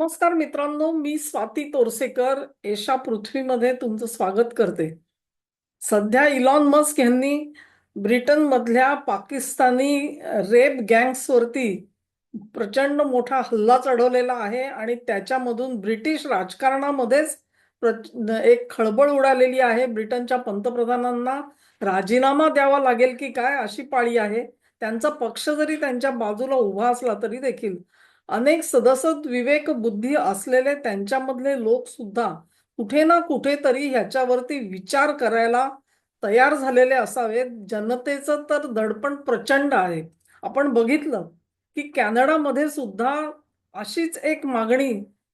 नमस्कार मित्रांनो मी स्वाती तोरसेकर एशा पृथ्वीमध्ये तुमचं स्वागत करते. सध्या इलॉन मस्क यांनी ब्रिटन मधल्या पाकिस्तानी रेप गँग्सवरती प्रचंड मोठा हल्ला चढवलेला आहे आणि त्याच्यामधून ब्रिटिश राजकारणामध्येच प्र- एक खळबळ उडालेली आहे. ब्रिटनच्या पंतप्रधानांना राजीनामा द्यावा लागेल की काय अशी पाळी आहे. त्यांचा पक्ष जरी त्यांच्या बाजूला उभा असला तरी देखील अनेक सदसद विवेक बुद्धी असलेले त्यांच्यामधले लोक सुद्धा कुठे ना कुठेतरी ह्याच्यावरती विचार करायला तयार झालेले असावेत. जनतेचं तर दडपण प्रचंड आहे. आपण बघितलं की कॅनडामध्ये सुद्धा अशीच एक मागणी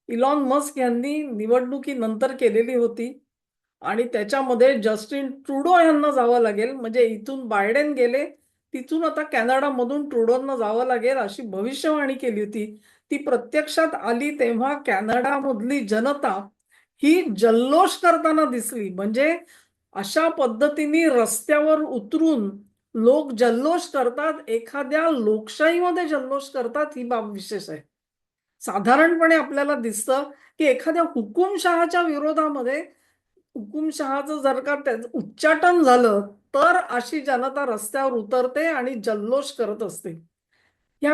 इलॉन मस्क यांनी निवडणुकीनंतर केलेली होती. आणि त्याच्यामध्ये जस्टिन ट्रुडो यांना जावं लागेल. म्हणजे इथून बायडेन गेले तिथून आता कॅनडामधून ट्रुडोंना जावं लागेल अशी भविष्यवाणी केली होती. ती प्रत्यक्षात आली तेव्हा कॅनडामधली जनता ही जल्लोष करताना दिसली. म्हणजे अशा पद्धतीने रस्त्यावर उतरून लोक जल्लोष करतात एखाद्या लोकशाहीमध्ये जल्लोष करतात ही बाब विशेष आहे. साधारणपणे आपल्याला दिसतं की एखाद्या हुकुमशहाच्या विरोधामध्ये हुकुमशहाचं जर का त्याचं उच्चाटन झालं तर अशी जनता रस्त्यावर उतरते आणि जल्लोष करत असते. या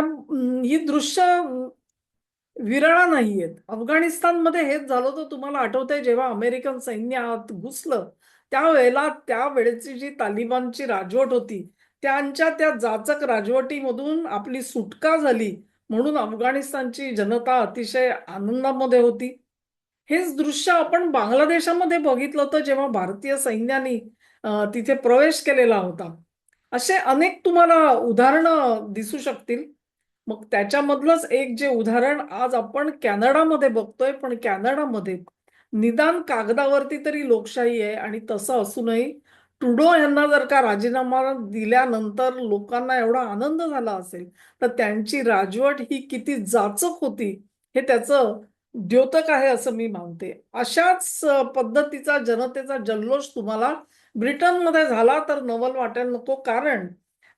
ही दृश्य विरळा विरळा नाहीयेत. अफगाणिस्तानमध्ये हेच झालं होतं तुम्हाला आठवतंय जेव्हा अमेरिकन सैन्यात घुसलं त्यावेळेला त्यावेळेची जी तालिबानची राजवट होती त्यांच्या त्या जाचक राजवटीमधून आपली सुटका झाली म्हणून अफगाणिस्तानची जनता अतिशय आनंदामध्ये होती. हेच दृश्य आपण बांगलादेशामध्ये बघितलं होतं जेव्हा भारतीय सैन्याने तिथे प्रवेश केलेला होता. असे अनेक तुम्हाला उदाहरणं दिसू शकतील. मग त्याच्यामधलंच एक जे उदाहरण आज आपण कॅनडामध्ये बघतोय पण कॅनडामध्ये निदान कागदावरती तरी लोकशाही आहे आणि तसं असूनही ट्रुडो यांना जर का राजीनामा दिल्यानंतर लोकांना एवढा आनंद झाला असेल तर त्यांची राजवट ही किती जाचक होती हे त्याचं द्योतक आहे असं मी मानते. अशाच पद्धतीचा जनतेचा जल्लोष तुम्हाला ब्रिटनमध्ये झाला तर नवल वाटायला नको कारण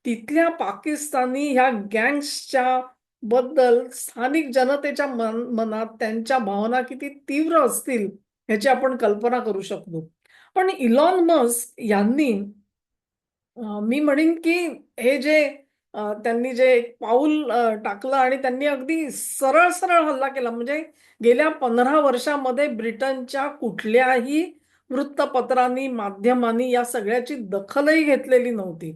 तिथल्या पाकिस्तानी ह्या गँग्सच्या बद्दल स्थानिक जनतेच्या मन मनात त्यांच्या भावना किती तीव्र असतील ह्याची आपण कल्पना करू शकतो. पण इलॉन मस्क यांनी मी म्हणेन की हे जे त्यांनी जे एक पाऊल टाकलं आणि त्यांनी अगदी सरळ सरळ हल्ला केला म्हणजे गेल्या पंधरा वर्षामध्ये ब्रिटनच्या कुठल्याही वृत्तपत्रांनी माध्यमांनी या सगळ्याची दखलही घेतलेली नव्हती.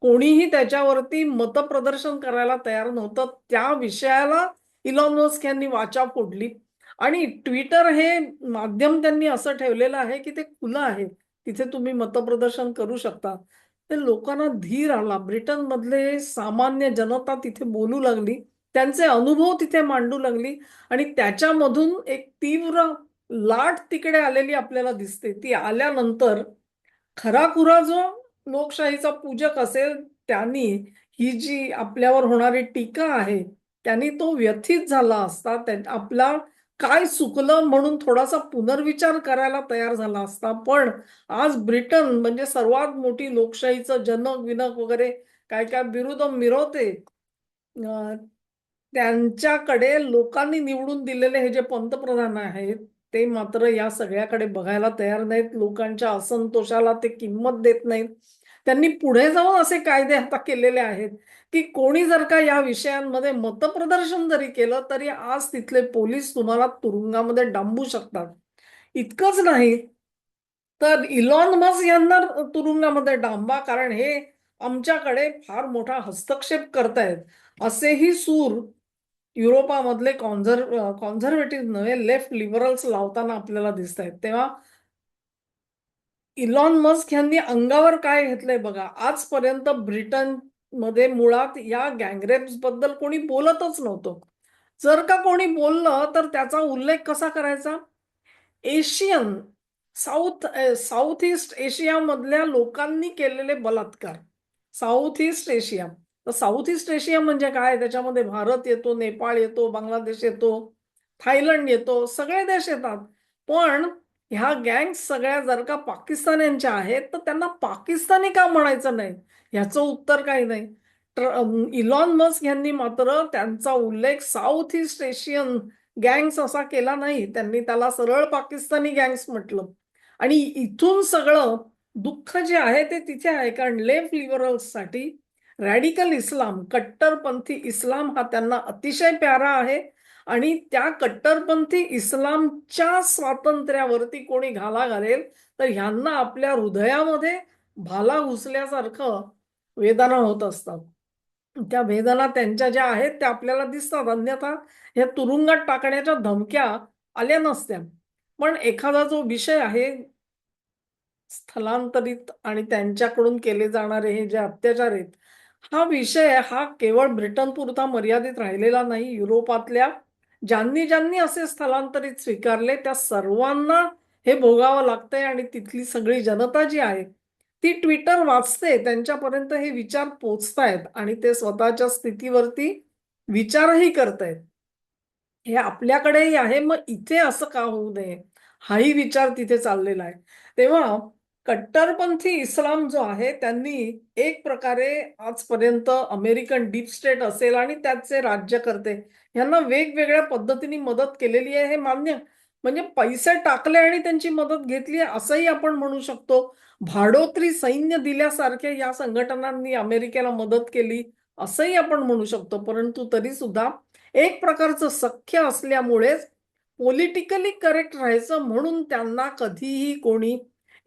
कोणीही त्याच्यावरती मतप्रदर्शन करायला तयार नव्हतं. त्या विषयाला इलॉन मस्क यांनी वाचा फोडली. आणि ट्विटर हे माध्यम त्यांनी असं ठेवलेलं आहे की ते खुलं आहे. तिथे तुम्ही मतप्रदर्शन करू शकता. ते लोकांना धीर आला. ब्रिटन मधले सामान्य जनता तिथे बोलू लागली. त्यांचे अनुभव तिथे मांडू लागली. आणि त्याच्यामधून एक तीव्र लाट तिकडे आलेली आपल्याला दिसते. ती आल्यानंतर खराखुरा जो लोकशाहीचा पूजक असेल त्यांनी ही जी आपल्यावर होणारी टीका आहे त्यांनी तो व्यथित झाला असता त्या- आपला काय चुकलं म्हणून थोडासा पुनर्विचार करायला तयार झाला असता. पण आज ब्रिटन म्हणजे सर्वात मोठी लोकशाहीचं जनक विनक वगैरे काय काय बिरुद मिरवते त्यांच्याकडे लोकांनी निवडून दिलेले हे जे पंतप्रधान आहेत ते मात्र या सगळ्याकडे बघायला तयार नाहीत. लोकांच्या असंतोषाला ते किंमत देत नाहीत. त्यांनी पुढे जाऊन असे कायदे आता केलेले आहेत की कोणी जर का या विषयांमध्ये मतप्रदर्शन जरी केलं तरी आज तिथले पोलीस तुम्हाला तुरुंगामध्ये डांबू शकतात. इतकंच नाही तर इलॉन मस्क यांना तुरुंगामध्ये डांबा कारण हे आमच्याकडे फार मोठा हस्तक्षेप करतायत. असेही सूर युरोपामधले कॉन्झर्व कॉन्झर्वेटिव्ह नव्हे लेफ्ट लिबरल्स लावताना आपल्याला दिसत आहेत तेव्हा इलॉन मस्क यांनी अंगावर काय घेतलंय बघा आजपर्यंत ब्रिटनमध्ये मुळात या गँगरेप्सबद्दल कोणी बोलतच नव्हतं. जर का कोणी बोललं तर त्याचा उल्लेख कसा करायचा? एशियन साऊथ साऊथ ईस्ट एशियामधल्या लोकांनी केलेले बलात्कार. साऊथ ईस्ट एशिया तर साऊथ ईस्ट एशिया म्हणजे काय? त्याच्यामध्ये भारत येतो नेपाळ येतो बांगलादेश येतो थायलंड येतो सगळे देश येतात. पण ह्या गँग्स सगळ्या जर का पाकिस्तान्यांच्या आहेत तर त्यांना पाकिस्तानी का म्हणायचं नाही? ह्याचं उत्तर काही नाही. इलॉन मस्क यांनी मात्र त्यांचा उल्लेख साऊथ ईस्ट एशियन गँग्स असा केला नाही. त्यांनी त्याला सरळ पाकिस्तानी गँग्स म्हटलं. आणि इथून सगळं दुःख जे आहे ते तिथे आहे. कारण लेफ्ट लिबरल्ससाठी रॅडिकल इस्लाम कट्टरपंथी इस्लाम हा त्यांना अतिशय प्यारा आहे. आणि त्या कट्टरपंथी इस्लामच्या स्वातंत्र्यावरती कोणी घाला घालेल तर ह्यांना आपल्या हृदयामध्ये भाला घुसल्यासारखं वेदना होत असतात. त्या वेदना त्यांच्या ज्या आहेत त्या आपल्याला दिसतात. अन्यथा ह्या तुरुंगात टाकण्याच्या धमक्या आल्या नसत्या. पण एखादा जो विषय आहे स्थलांतरित आणि त्यांच्याकडून केले जाणारे हे जे अत्याचार आहेत हा विषय हा केवळ ब्रिटनपुरता मर्यादित राहिलेला नाही. युरोपातल्या ज्यांनी ज्यांनी असे स्थलांतरित स्वीकारले त्या सर्वांना हे भोगावं लागतंय आणि तिथली सगळी जनता जी आहे ती ट्विटर वाचते त्यांच्यापर्यंत हे विचार पोचतायत आणि ते स्वतःच्या स्थितीवरती विचारही करतायत. हे आपल्याकडेही आहे मग इथे असं का होऊ नये? हाही विचार तिथे चाललेला आहे. तेव्हा कट्टरपंथी इस्लाम जो आहे त्यांनी एक प्रकारे आजपर्यंत अमेरिकन डीप स्टेट असेल आणि त्याचे राज्यकर्ते यांना वेगवेगळ्या पद्धतीने मदत केलेली आहे हे मान्य. म्हणजे पैसे टाकले आणि त्यांची मदत घेतली असंही आपण म्हणू शकतो. भाडोत्री सैन्य दिल्यासारख्या या संघटनांनी अमेरिकेला मदत केली असंही आपण म्हणू शकतो. परंतु तरी सुद्धा एक प्रकारचं सख्य असल्यामुळेच पॉलिटिकली करेक्ट राहायचं म्हणून त्यांना कधीही कोणी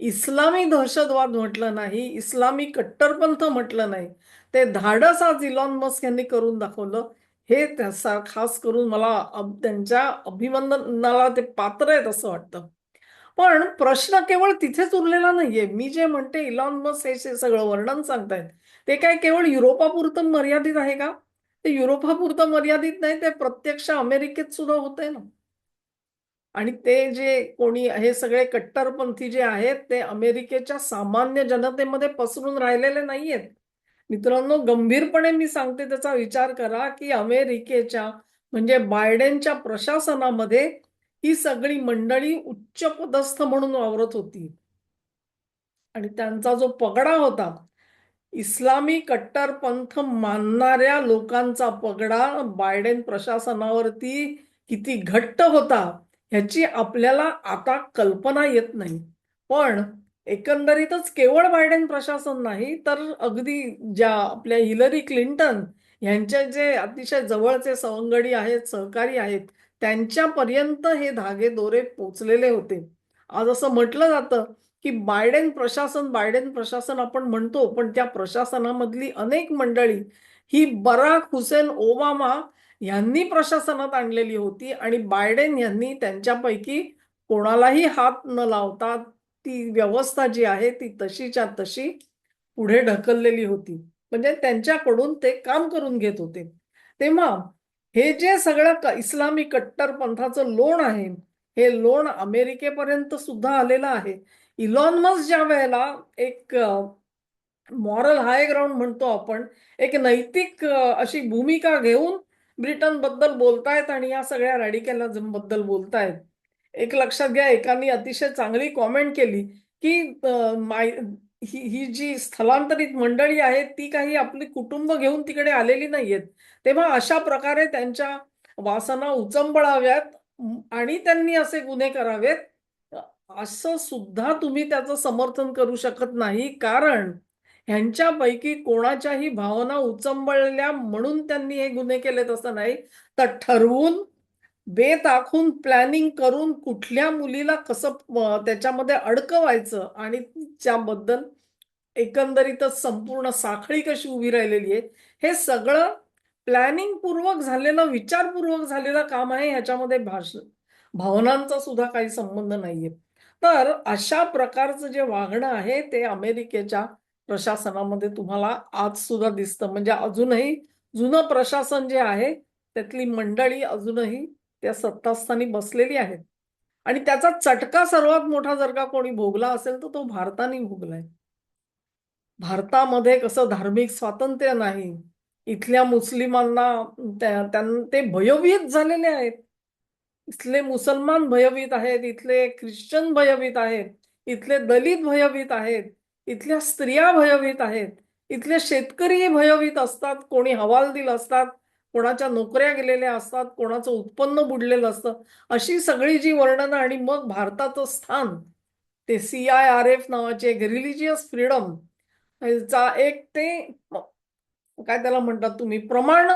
इस्लामी दहशतवाद म्हटलं नाही इस्लामी कट्टरपंथ म्हटलं नाही. ते धाडस आज इलॉन मस्क यांनी करून दाखवलं. हे त्याचा खास करून मला त्यांच्या अभिनंदनाला ते पात्र आहेत असं वाटतं. पण प्रश्न केवळ तिथेच उरलेला नाहीये. मी जे म्हणते इलॉन मस्क हे सगळं वर्णन सांगतायत ते काय केवळ युरोपापुरतं मर्यादित आहे का? ते युरोपापुरतं मर्यादित नाही ते प्रत्यक्ष अमेरिकेत सुद्धा होतंय ना. आणि ते जे कोणी हे सगळे कट्टरपंथी जे आहेत ते अमेरिकेच्या सामान्य जनतेमध्ये पसरून राहिलेले नाहीयेत. मित्रांनो गंभीरपणे मी सांगते त्याचा विचार करा की अमेरिकेच्या म्हणजे बायडेनच्या प्रशासनामध्ये ही सगळी मंडळी उच्च पदस्थ म्हणून वावरत होती. आणि त्यांचा जो पगडा होता इस्लामी कट्टरपंथ मानणाऱ्या लोकांचा पगडा बायडेन प्रशासनावरती किती घट्ट होता ह्याची आपल्याला आता कल्पना येत नाही. पण एकंदरीतच केवळ बायडेन प्रशासन नाही तर अगदी ज्या आपल्या हिलरी क्लिंटन यांचे जे अतिशय जवळचे सवंगडी आहेत सहकारी आहेत त्यांच्यापर्यंत हे धागे दोरे पोचलेले होते. आज असं म्हटलं जातं की बायडेन प्रशासन बायडेन प्रशासन आपण म्हणतो पण त्या प्रशासनामधली अनेक मंडळी ही बराक हुसेन ओबामा यांनी प्रशासनात आणलेली होती आणि बायडेन यांनी त्यांच्यापैकी कोणालाही हात न लावता ती व्यवस्था जी आहे ती तशीच्या तशी पुढे ढकललेली होती. म्हणजे त्यांच्याकडून ते काम करून घेत होते. तेव्हा हे जे सगळं इस्लामी कट्टरपंथाचं लोण आहे हे लोण अमेरिकेपर्यंत सुद्धा आलेलं आहे. इलॉन मस्क ज्या वेळेला एक मॉरल हाय ग्राउंड म्हणतो आपण एक नैतिक अशी भूमिका घेऊन ब्रिटनबद्दल बोलतायत आणि या सगळ्या रॅडिकॅलिझमबद्दल बोलतायत. एक लक्षात घ्या एकाने अतिशय चांगली कॉमेंट केली की माय ही ही जी स्थलांतरित मंडळी आहेत ती काही आपली कुटुंब घेऊन तिकडे आलेली नाहीयेत. तेव्हा अशा प्रकारे त्यांच्या वासना उचंबळाव्यात आणि त्यांनी असे गुन्हे करावेत. असं सुद्धा तुम्ही त्याचं समर्थन करू शकत नाही. कारण ह्यांच्यापैकी कोणाच्याही भावना उचंबळल्या म्हणून त्यांनी हे गुन्हे केले तसं नाही. तर ठरवून बेत आखून प्लॅनिंग करून कुठल्या मुलीला कसं त्याच्यामध्ये अडकवायचं आणि त्याबद्दल एकंदरीतच संपूर्ण साखळी कशी उभी राहिलेली आहे हे सगळं प्लॅनिंग पूर्वक झालेलं विचारपूर्वक झालेलं काम आहे ह्याच्यामध्ये भाषण भावनांचा सुद्धा काही संबंध नाहीये. तर अशा प्रकारचं जे वागणं आहे ते अमेरिकेच्या प्रशासनामध्ये तुम्हाला आज सुद्धा दिसतं. म्हणजे अजूनही जुनं प्रशासन जे आहे त्यातली मंडळी अजूनही त्या सत्तास्थानी बसलेली आहेत. आणि त्याचा चटका सर्वात मोठा जर का कोणी भोगला असेल तर तो भारताने भोगलाय. भारतामध्ये कसं धार्मिक स्वातंत्र्य नाही इथल्या मुस्लिमांना ते भयभीत झालेले आहेत. इथले मुसलमान भयभीत आहेत इथले ख्रिश्चन भयभीत आहेत इथले दलित भयभीत आहेत. इथल्या स्त्रिया भयभीत आहेत. इथले शेतकरी भयभीत असतात. कोणी हवालदिल असतात. कोणाच्या नोकऱ्या गेलेल्या असतात. कोणाचं उत्पन्न बुडलेलं असतं. अशी सगळी जी वर्णनं आणि मग भारताचं स्थान ते सी आय आर एफ नावाचे एक रिलिजियस फ्रीडम चा एक ते काय त्याला म्हणतात तुम्ही प्रमाण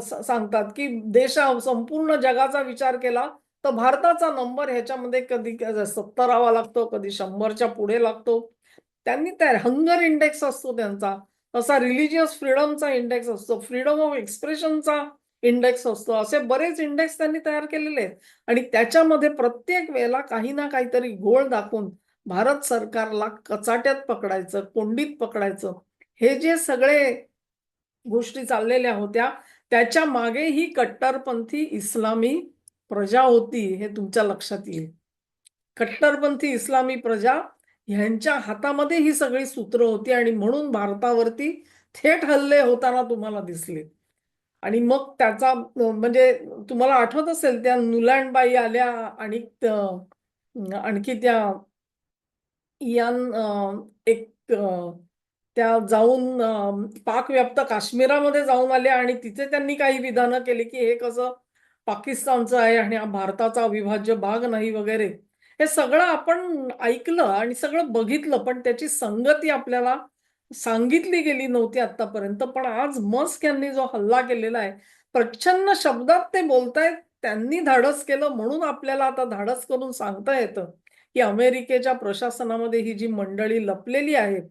सांगतात की देशा संपूर्ण जगाचा विचार केला तर भारताचा नंबर ह्याच्यामध्ये कधी सत्तरावा लागतो कधी शंभरच्या पुढे लागतो. त्यांनी त्या हंगर इंडेक्स असतो त्यांचा. तसा रिलिजियस फ्रीडमचा इंडेक्स असतो. फ्रीडम ऑफ एक्सप्रेशनचा इंडेक्स असतो. असे बरेच इंडेक्स त्यांनी तयार केलेले आहेत. आणि त्याच्यामध्ये प्रत्येक वेळेला काही ना काहीतरी घोळ दाखवून भारत सरकारला कचाट्यात पकडायचं कोंडीत पकडायचं. हे जे सगळे गोष्टी चाललेल्या होत्या त्याच्यामागे ही कट्टरपंथी इस्लामी प्रजा होती हे तुमच्या लक्षात येईल. कट्टरपंथी इस्लामी प्रजा ह्यांच्या हातामध्ये ही सगळी सूत्र होती आणि म्हणून भारतावरती थेट हल्ले होताना तुम्हाला दिसले. आणि मग त्याचा म्हणजे तुम्हाला आठवत असेल त्या नुलँडबाई आल्या आणि आणखी त्या यान एक त्या जाऊन पाक पाकव्याप्त काश्मीरामध्ये जाऊन आल्या आणि तिथे त्यांनी काही विधानं केली की हे कसं पाकिस्तानचं आहे आणि हा भारताचा अविभाज्य भाग नाही वगैरे. हे सगळं आपण ऐकलं आणि सगळं बघितलं पण त्याची संगती आपल्याला सांगितली गेली नव्हती आतापर्यंत पण आज मस्क यांनी जो हल्ला केलेला आहे प्रच्छन्न शब्दात ते बोलतायत त्यांनी धाडस केलं म्हणून आपल्याला आता धाडस करून सांगता येतं की अमेरिकेच्या प्रशासनामध्ये ही जी मंडळी लपलेली आहेत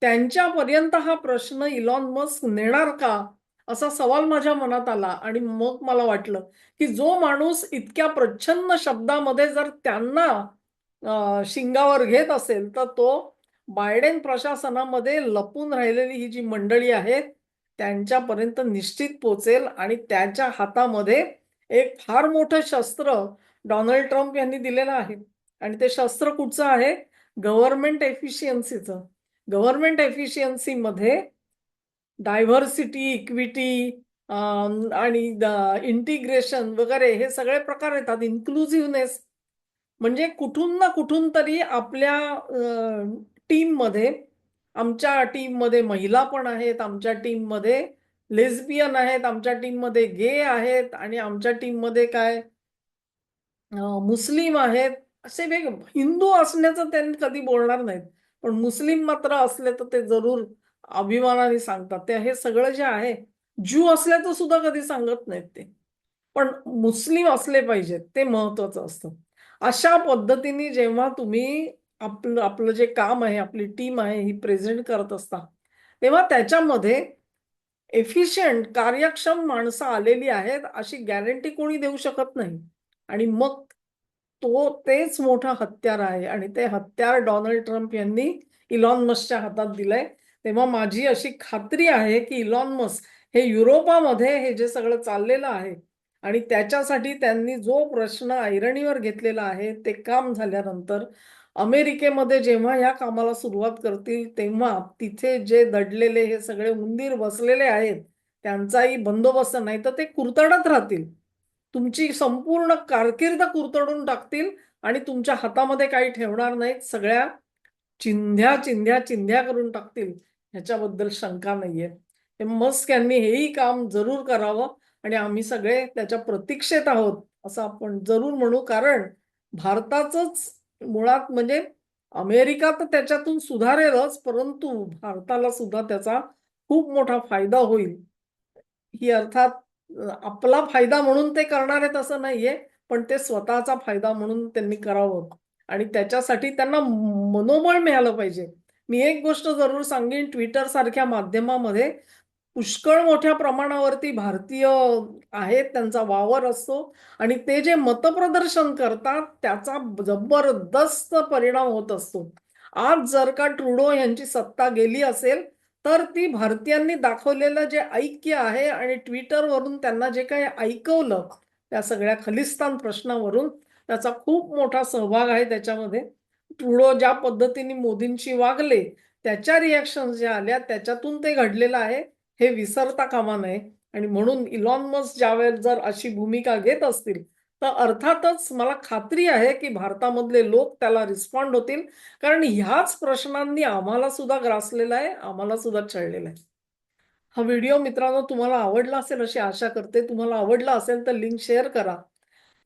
त्यांच्यापर्यंत हा प्रश्न इलॉन मस्क नेणार का? असा सवाल माझ्या मनात आला आणि मग मला वाटलं की जो माणूस इतक्या प्रच्छन्न शब्दामध्ये जर त्यांना शिंगावर घेत असेल तर तो बायडेन प्रशासनामध्ये लपून राहिलेली ही जी मंडळी आहेत त्यांच्यापर्यंत निश्चित पोचेल आणि त्याच्या हातामध्ये एक फार मोठं शस्त्र डोनाल्ड ट्रम्प यांनी दिलेलं आहे. आणि ते शस्त्र कुठचं आहे? गव्हर्नमेंट एफिशियन्सीचं. गव्हर्नमेंट एफिशियन्सीमध्ये डायव्हर्सिटी इक्विटी आणि इंटिग्रेशन वगैरे हे सगळे प्रकार येतात. इन्क्लुझिव्हनेस म्हणजे कुठून ना कुठून तरी आपल्या टीममध्ये आमच्या टीममध्ये महिला पण आहेत आमच्या टीममध्ये लेस्बियन आहेत आमच्या टीममध्ये गे आहेत आणि आमच्या टीममध्ये काय मुस्लिम आहेत. असे वेग हिंदू असण्याचं त्यांनी कधी बोलणार नाहीत. पण मुस्लिम मात्र असले तर ते जरूर अभिमानाने सांगतात. ते हे सगळं जे आहे ज्यू असल्याचं सुद्धा कधी सांगत नाहीत ते. पण मुस्लिम असले पाहिजेत ते महत्वाचं असतं. अशा पद्धतीने जेव्हा तुम्ही आपलं आपलं जे काम आहे आपली टीम आहे ही प्रेझेंट करत असता तेव्हा त्याच्यामध्ये एफिशियंट कार्यक्षम माणसं आलेली आहेत अशी गॅरंटी कोणी देऊ शकत नाही. आणि मग तो तेच मोठा हत्यार आहे. आणि ते हत्यार डोनाल्ड ट्रम्प यांनी इलॉन मस्कच्या हातात दिलंय. तेव्हा माझी अशी खात्री आहे की इलॉन मस्क हे युरोपामध्ये हे जे सगळं चाललेलं आहे आणि त्याच्यासाठी त्यांनी जो प्रश्न ऐरणीवर घेतलेला आहे ते काम झाल्यानंतर अमेरिकेमध्ये जेव्हा या कामाला सुरुवात करतील तेव्हा तिथे जे दडलेले हे सगळे उंदीर बसलेले आहेत त्यांचाही बंदोबस्त नाही तर ते कुरतडत राहतील. तुमची संपूर्ण कारकीर्द कुरतडून टाकतील आणि तुमच्या हातामध्ये काही ठेवणार नाहीत सगळ्या चिंध्या चिंध्या चिंध्या करून टाकतील. ह्याच्याबद्दल शंका नाहीये. हे मस्क यांनी हेही काम जरूर करावं आणि आम्ही सगळे त्याच्या प्रतीक्षेत आहोत असं आपण जरूर म्हणू. कारण भारताचंच मुळात म्हणजे अमेरिका तर त्याच्यातून सुधारेलच परंतु भारताला सुद्धा त्याचा खूप मोठा फायदा होईल. ही अर्थात आपला फायदा म्हणून ते करणार आहेत असं नाहीये पण ते स्वतःचा फायदा म्हणून त्यांनी करावं. आणि त्याच्यासाठी त्यांना मनोबळ मिळालं पाहिजे. मी एक गोष्ट जरूर सांगेन ट्विटर सारख्या माध्यमामध्ये पुष्कळ मोठ्या प्रमाणावरती भारतीय आहेत त्यांचा वावर असतो. आणि ते जे मतप्रदर्शन करतात त्याचा जबरदस्त परिणाम होत असतो. आज जर का ट्रुडो यांची सत्ता गेली असेल तर ती भारतीयांनी दाखवलेलं जे ऐक्य आहे आणि ट्विटरवरून त्यांना जे काही ऐकवलं त्या सगळ्या खलिस्तान प्रश्नावरून त्याचा खूप मोठा सहभाग आहे त्याच्यामध्ये. ट्रुडो ज्या पद्धतीने मोदींशी वागले त्याच्या रिॲक्शन ज्या आल्या त्याच्यातून ते घडलेलं आहे हे विसरता कामा नये. आणि म्हणून इलॉन मस्क ज्यावेळेस जर अशी भूमिका घेत असतील तर अर्थातच मला खात्री आहे की भारतामधले लोक त्याला रिस्पॉन्ड होतील. कारण ह्याच प्रश्नांनी आम्हाला सुद्धा ग्रासलेला आहे आम्हाला सुद्धा छळलेला आहे. हा व्हिडिओ मित्रांनो तुम्हाला आवडला असेल अशी आशा करते. तुम्हाला आवडला असेल तर लिंक शेअर करा.